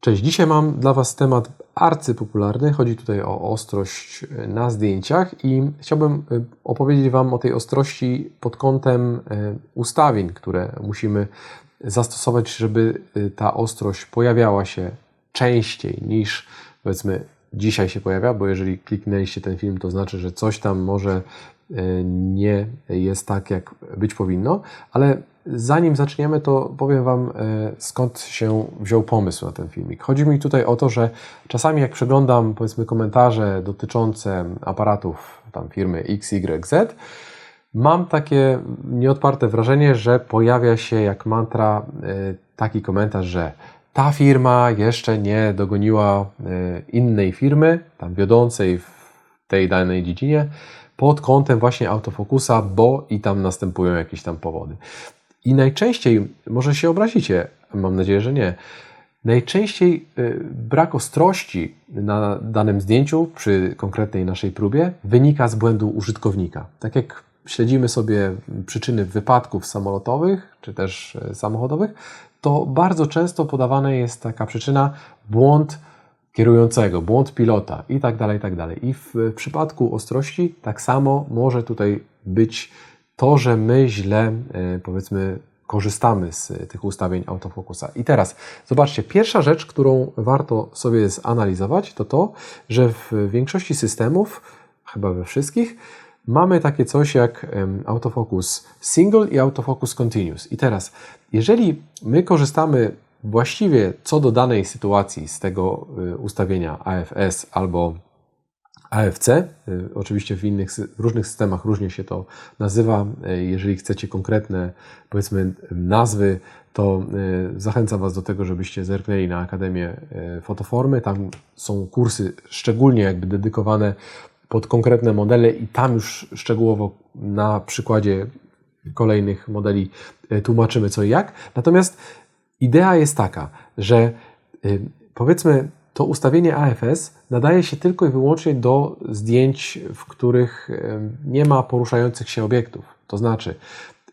Cześć, dzisiaj mam dla Was temat arcypopularny. Chodzi tutaj o ostrość na zdjęciach i chciałbym y, opowiedzieć Wam o tej ostrości pod kątem y, ustawień, które musimy zastosować, żeby ta ostrość pojawiała się częściej niż powiedzmy dzisiaj się pojawia, bo jeżeli kliknęliście ten film, to znaczy, że coś tam może nie jest tak, jak być powinno, ale zanim zaczniemy, to powiem Wam, e, skąd się wziął pomysł na ten filmik. Chodzi mi tutaj o to, że czasami jak przeglądam, powiedzmy, komentarze dotyczące aparatów tam firmy XYZ, mam takie nieodparte wrażenie, że pojawia się jak mantra e, taki komentarz, że ta firma jeszcze nie dogoniła e, innej firmy, tam wiodącej w tej danej dziedzinie, pod kątem właśnie autofokusa, bo i tam następują jakieś tam powody. I najczęściej, może się obrazicie, mam nadzieję, że nie, najczęściej y, brak ostrości na danym zdjęciu przy konkretnej naszej próbie wynika z błędu użytkownika. Tak jak śledzimy sobie przyczyny wypadków samolotowych czy też y, samochodowych, to bardzo często podawana jest taka przyczyna błąd kierującego, błąd pilota i tak dalej, i tak dalej. I w przypadku ostrości tak samo może tutaj być to, że my źle, e, powiedzmy, korzystamy z tych ustawień autofokusa. I teraz zobaczcie, pierwsza rzecz, którą warto sobie zanalizować, to to, że w większości systemów, chyba we wszystkich, mamy takie coś jak autofocus single i autofocus continuous. I teraz, jeżeli my korzystamy właściwie co do danej sytuacji z tego e, ustawienia AFS albo AFC. Y, oczywiście w innych, w różnych systemach różnie się to nazywa. Y, jeżeli chcecie konkretne, powiedzmy, nazwy, to y, zachęcam Was do tego, żebyście zerknęli na Akademię Fotoformy. Tam są kursy szczególnie jakby dedykowane pod konkretne modele i tam już szczegółowo na przykładzie kolejnych modeli tłumaczymy co i jak. Natomiast idea jest taka, że powiedzmy to ustawienie AFS nadaje się tylko i wyłącznie do zdjęć, w których nie ma poruszających się obiektów. To znaczy,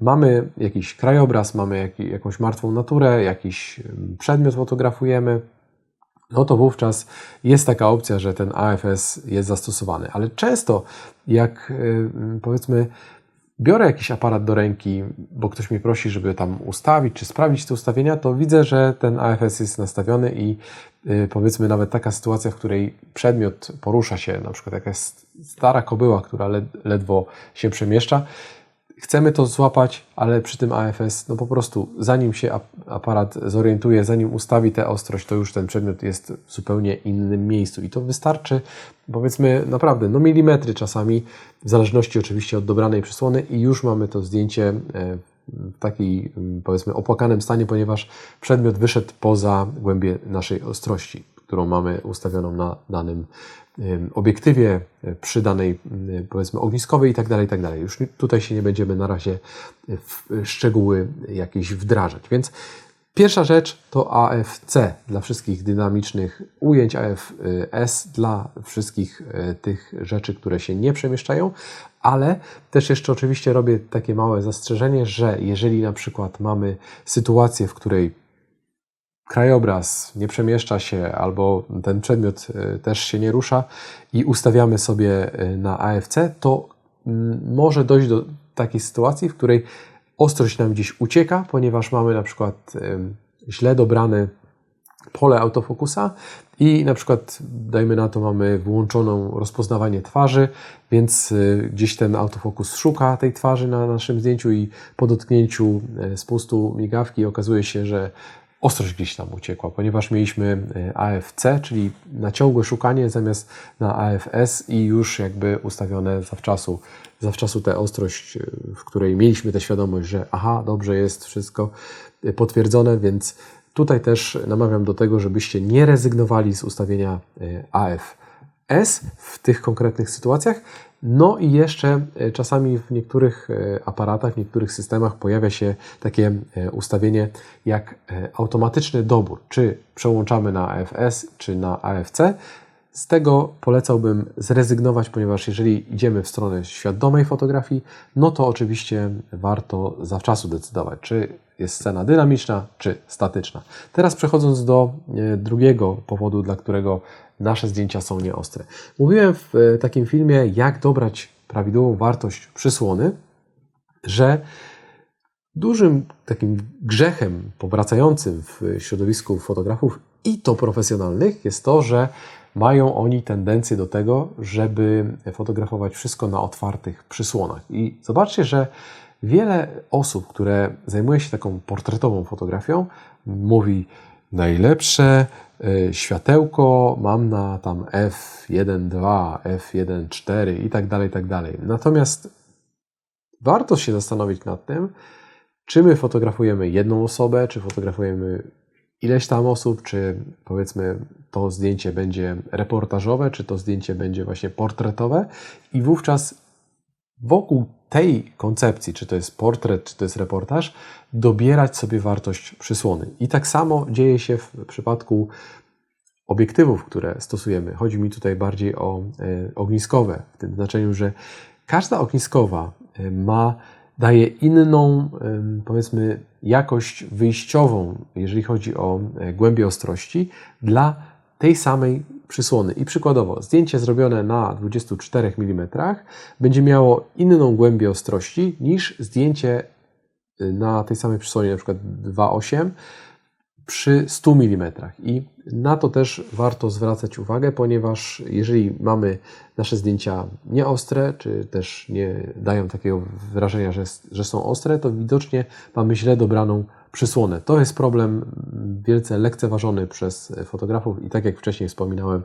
mamy jakiś krajobraz, mamy jakąś martwą naturę, jakiś przedmiot fotografujemy, no to wówczas jest taka opcja, że ten AFS jest zastosowany. Ale często, jak powiedzmy, biorę jakiś aparat do ręki, bo ktoś mnie prosi, żeby tam ustawić czy sprawdzić te ustawienia, to widzę, że ten AFS jest nastawiony i y, powiedzmy nawet taka sytuacja, w której przedmiot porusza się, na przykład jakaś stara kobyła, która ledwo się przemieszcza, chcemy to złapać, ale przy tym AFS, no po prostu zanim się aparat zorientuje, zanim ustawi tę ostrość, to już ten przedmiot jest w zupełnie innym miejscu. I to wystarczy, powiedzmy naprawdę, no milimetry czasami, w zależności oczywiście od dobranej przysłony i już mamy to zdjęcie e, w takiej, powiedzmy, opłakanym stanie, ponieważ przedmiot wyszedł poza głębię naszej ostrości, którą mamy ustawioną na danym obiektywie, e, przy danej powiedzmy ogniskowej i tak dalej, i tak dalej. Już tutaj się nie będziemy na razie w szczegóły jakieś wdrażać. Więc pierwsza rzecz to AFC dla wszystkich dynamicznych ujęć, AFS dla wszystkich e, tych rzeczy, które się nie przemieszczają, ale też jeszcze oczywiście robię takie małe zastrzeżenie, że jeżeli na przykład mamy sytuację, w której krajobraz nie przemieszcza się albo ten przedmiot e, też się nie rusza i ustawiamy sobie e, na AFC, to mm, może dojść do takiej sytuacji, w której ostrość nam gdzieś ucieka, ponieważ mamy na przykład źle dobrane pole autofokusa i na przykład, dajmy na to, mamy włączoną rozpoznawanie twarzy, więc e, gdzieś ten autofokus szuka tej twarzy na naszym zdjęciu i po dotknięciu spustu migawki okazuje się, że ostrość gdzieś tam uciekła, ponieważ mieliśmy e, AFC, czyli na ciągłe szukanie zamiast na AFS i już jakby ustawione zawczasu, zawczasu tę ostrość, e, w której mieliśmy tę świadomość, że aha, dobrze jest wszystko e, potwierdzone, więc tutaj też namawiam do tego, żebyście nie rezygnowali z ustawienia AFS w tych konkretnych sytuacjach, no i jeszcze e, czasami w niektórych e, aparatach, w niektórych systemach pojawia się takie e, ustawienie jak automatyczny dobór, czy przełączamy na AFS, czy na AFC. z tego polecałbym zrezygnować, ponieważ jeżeli idziemy w stronę świadomej fotografii, no to oczywiście warto zawczasu decydować, czy jest scena dynamiczna, czy statyczna. Teraz przechodząc do drugiego powodu, dla którego nasze zdjęcia są nieostre. Mówiłem w e, takim filmie, jak dobrać prawidłową wartość przysłony, że dużym takim grzechem powracającym w środowisku fotografów i to profesjonalnych jest to, że mają oni tendencję do tego, żeby fotografować wszystko na otwartych przysłonach. I zobaczcie, że wiele osób, które zajmuje się taką portretową fotografią, mówi najlepsze y, światełko mam na tam f1.2, f1.4 i tak dalej, i tak dalej. Natomiast warto się zastanowić nad tym, czy my fotografujemy jedną osobę, czy fotografujemy ileś tam osób, czy powiedzmy to zdjęcie będzie reportażowe, czy to zdjęcie będzie właśnie portretowe i wówczas wokół tej koncepcji, czy to jest portret, czy to jest reportaż, dobierać sobie wartość przysłony. I tak samo dzieje się w przypadku obiektywów, które stosujemy. Chodzi mi tutaj bardziej o e, ogniskowe, w tym znaczeniu, że każda ogniskowa e, ma daje inną, powiedzmy, jakość wyjściową, jeżeli chodzi o e, głębię ostrości, dla tej samej przysłony. I przykładowo, zdjęcie zrobione na 24 mm będzie miało inną głębię ostrości niż zdjęcie y, na tej samej przysłonie, na przykład 2,8 przy 100 mm. I na to też warto zwracać uwagę, ponieważ jeżeli mamy nasze zdjęcia nieostre, czy też nie dają takiego wrażenia, że, że są ostre, to widocznie mamy źle dobraną przysłonę. To jest problem wielce lekceważony przez fotografów i tak jak wcześniej wspominałem,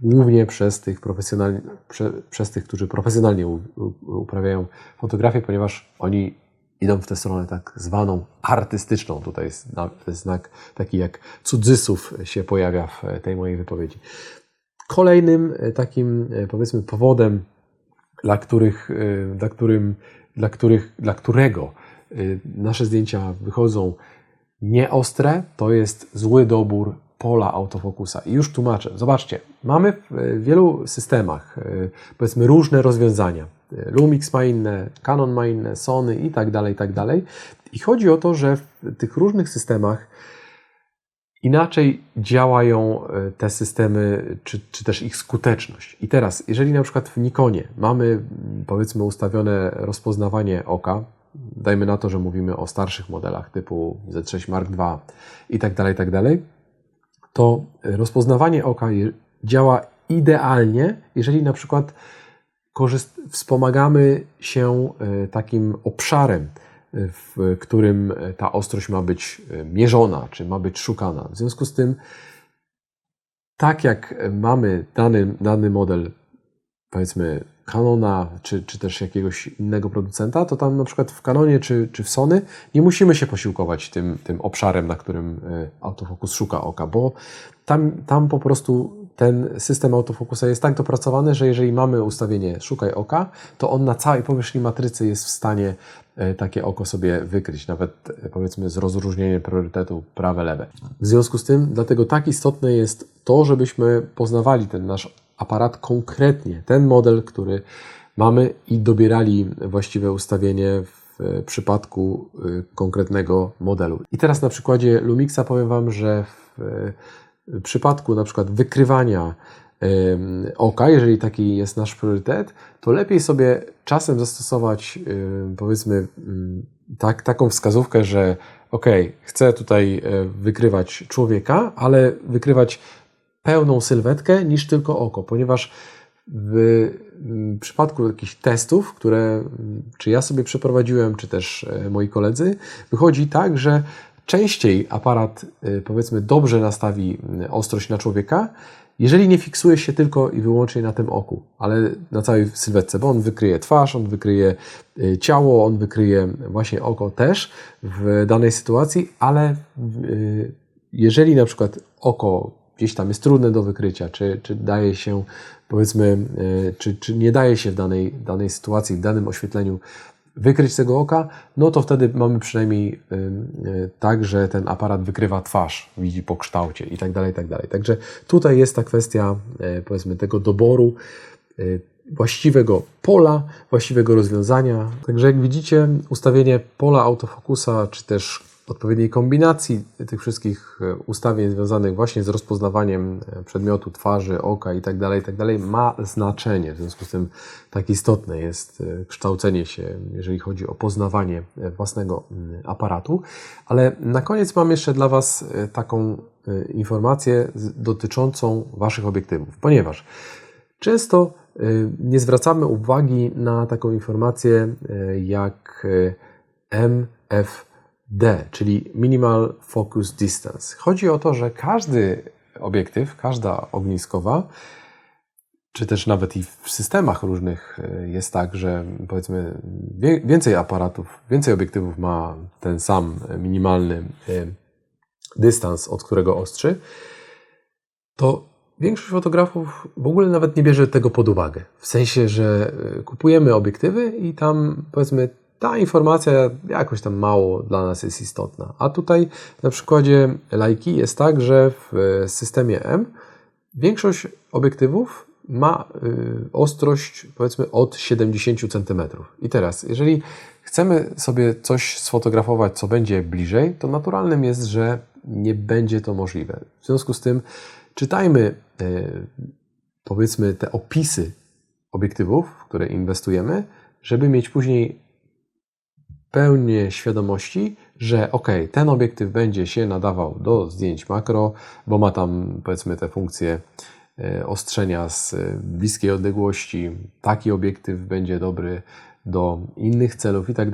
głównie przez tych, profesjonalnie, prze, przez tych którzy profesjonalnie u, uprawiają fotografię, ponieważ oni idą w tę stronę tak zwaną artystyczną. Tutaj jest znak taki jak cudzysów się pojawia w tej mojej wypowiedzi. Kolejnym e, takim e, powiedzmy powodem, dla których, e, dla którym, dla których, dla którego nasze zdjęcia wychodzą nieostre, to jest zły dobór pola autofokusa. I już tłumaczę. Zobaczcie, mamy w wielu systemach powiedzmy różne rozwiązania Lumix ma inne, Canon ma inne, Sony i tak dalej, i tak dalej. I chodzi o to, że w tych różnych systemach inaczej działają te systemy, czy, czy też ich skuteczność. I teraz, jeżeli na przykład w Nikonie mamy powiedzmy ustawione rozpoznawanie oka, dajmy na to, że mówimy o starszych modelach typu Z6 Mark II i tak dalej, tak dalej, to rozpoznawanie oka działa idealnie, jeżeli na przykład korzyst- wspomagamy się e, takim obszarem, e, w którym ta ostrość ma być e, mierzona, czy ma być szukana. W związku z tym, tak jak mamy dany, dany model, powiedzmy Canona, czy, czy też jakiegoś innego producenta, to tam na przykład w Canonie czy, czy w Sony nie musimy się posiłkować tym, tym obszarem, na którym autofokus szuka oka, bo tam, tam po prostu ten system autofokusa jest tak dopracowany, że jeżeli mamy ustawienie szukaj oka, to on na całej powierzchni matrycy jest w stanie e, takie oko sobie wykryć, nawet e, powiedzmy z rozróżnieniem priorytetu prawe, lewe. W związku z tym, dlatego tak istotne jest to, żebyśmy poznawali ten nasz aparat konkretnie, ten model, który mamy i dobierali właściwe ustawienie w e, przypadku konkretnego modelu. I teraz na przykładzie Lumixa powiem Wam, że w w przypadku na przykład wykrywania oka, jeżeli taki jest nasz priorytet, to lepiej sobie czasem zastosować powiedzmy tak, taką wskazówkę, że ok, chcę tutaj e, wykrywać człowieka, ale wykrywać pełną sylwetkę niż tylko oko, ponieważ w przypadku jakichś testów, które czy ja sobie przeprowadziłem, czy też e, moi koledzy, wychodzi tak, że częściej aparat, y, powiedzmy, dobrze nastawi ostrość na człowieka, jeżeli nie fiksuje się tylko i wyłącznie na tym oku, ale na całej sylwetce, bo on wykryje twarz, on wykryje y, ciało, on wykryje właśnie oko też w danej sytuacji, ale jeżeli na przykład oko gdzieś tam jest trudne do wykrycia, czy, czy daje się, powiedzmy, czy, czy nie daje się w danej, danej sytuacji, w danym oświetleniu wykryć tego oka, no to wtedy mamy przynajmniej y, tak, że ten aparat wykrywa twarz, widzi po kształcie i tak dalej, i tak dalej. Także tutaj jest ta kwestia, y, powiedzmy, tego doboru właściwego pola, właściwego rozwiązania. Także jak widzicie, ustawienie pola autofokusa, czy też odpowiedniej kombinacji tych wszystkich e, ustawień związanych właśnie z rozpoznawaniem e, przedmiotu, twarzy, oka i tak dalej, i tak ma znaczenie. W związku z tym tak istotne jest e, kształcenie się, jeżeli chodzi o poznawanie własnego aparatu. Ale na koniec mam jeszcze dla Was taką informację dotyczącą Waszych obiektywów, ponieważ często nie zwracamy uwagi na taką informację jak MF D, czyli Minimal Focus Distance. Chodzi o to, że każdy obiektyw, każda ogniskowa, czy też nawet i w systemach różnych e, jest tak, że powiedzmy więcej aparatów, więcej obiektywów ma ten sam minimalny e, dystans, od którego ostrzy, to większość fotografów w ogóle nawet nie bierze tego pod uwagę. W sensie, że e, kupujemy obiektywy i tam powiedzmy ta informacja jakoś tam mało dla nas jest istotna. A tutaj na przykładzie lajki jest tak, że w systemie M większość obiektywów ma y, ostrość powiedzmy od 70 cm. I teraz, jeżeli chcemy sobie coś sfotografować, co będzie bliżej, to naturalnym jest, że nie będzie to możliwe. W związku z tym czytajmy y, powiedzmy te opisy obiektywów, w które inwestujemy, żeby mieć później pełnię świadomości, że ok, ten obiektyw będzie się nadawał do zdjęć makro, bo ma tam powiedzmy te funkcje e, ostrzenia z bliskiej odległości. Taki obiektyw będzie dobry do innych celów i tak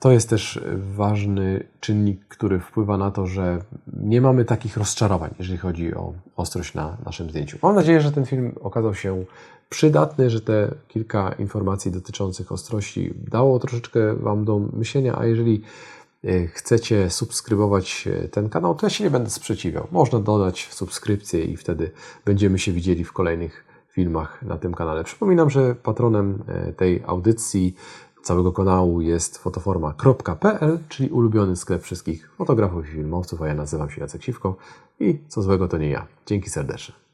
To jest też ważny czynnik, który wpływa na to, że nie mamy takich rozczarowań, jeżeli chodzi o ostrość na naszym zdjęciu. Mam nadzieję, że ten film okazał się przydatny, że te kilka informacji dotyczących ostrości dało troszeczkę Wam do myślenia, a jeżeli e, chcecie subskrybować e, ten kanał, to ja się nie będę sprzeciwiał. Można dodać subskrypcję i wtedy będziemy się widzieli w kolejnych filmach na tym kanale. Przypominam, że patronem e, tej audycji całego kanału jest fotoforma.pl, czyli ulubiony sklep wszystkich fotografów i filmowców, a ja nazywam się Jacek Siwko i co złego to nie ja. Dzięki serdecznie.